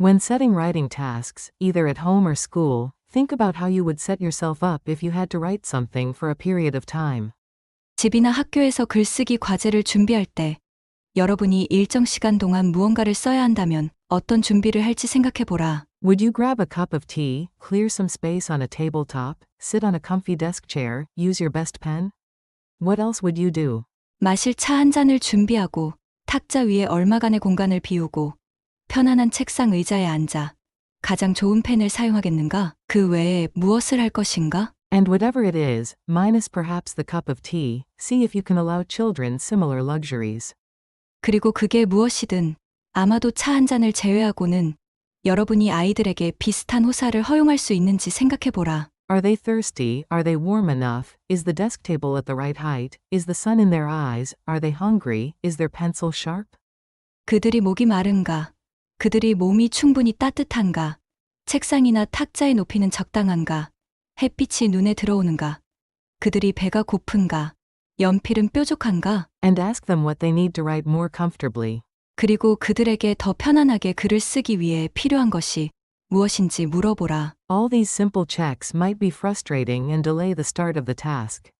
When setting writing tasks, either at home or school, think about how you would set yourself up if you had to write something for a period of time. 집이나 학교에서 글쓰기 과제를 준비할 때 여러분이 일정 시간 동안 무언가를 써야 한다면 어떤 준비를 할지 생각해 보라. Would you grab a cup of tea, clear some space on a tabletop, sit on a comfy desk chair, use your best pen? What else would you do? 마실 차 한 잔을 준비하고 탁자 위에 얼마간의 공간을 비우고 편안한 책상 의자에 앉아 가장 좋은 펜을 사용하겠는가? 그 외에 무엇을 할 것인가? And whatever it is, minus perhaps the cup of tea, see if you can allow children similar luxuries. 그리고 그게 무엇이든 아마도 차 한 잔을 제외하고는 여러분이 아이들에게 비슷한 호사를 허용할 수 있는지 생각해 보라. Are they thirsty? Are they warm enough? Is the desk table at the right height? Is the sun in their eyes? Are they hungry? Is their pencil sharp? 그들이 목이 마른가? 그들이 몸이 충분히 따뜻한가? 책상이나 탁자의 높이는 적당한가? 햇빛이 눈에 들어오는가? 그들이 배가 고픈가? 연필은 뾰족한가? And ask them what they need to write more comfortably. 그리고 그들에게 더 편안하게 글을 쓰기 위해 필요한 것이 무엇인지 물어보라. All these simple checks might be frustrating and delay the start of the task.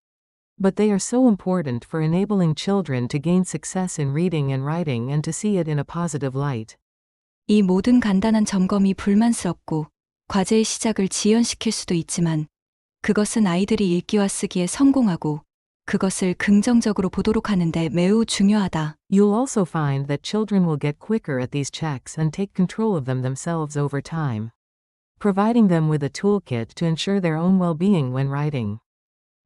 But they are so important for enabling children to gain success in reading and writing and to see it in a positive light. 이 모든 간단한 점검이 불만스럽고 과제의 시작을 지연시킬 수도 있지만 그것은 아이들이 읽기와 쓰기에 성공하고 그것을 긍정적으로 보도록 하는데 매우 중요하다. You'll also find that children will get quicker at these checks and take control of them themselves over time. Providing them with a toolkit to ensure their own well being when writing.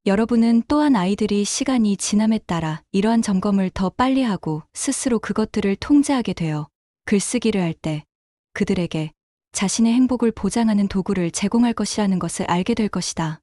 여러분은 또한 아이들이 시간이 지남에 따라 이러한 점검을 더 빨리 하고 스스로 그것들을 통제하게 되어 글쓰기를 할 때 그들에게 자신의 행복을 보장하는 도구를 제공할 것이라는 것을 알게 될 것이다.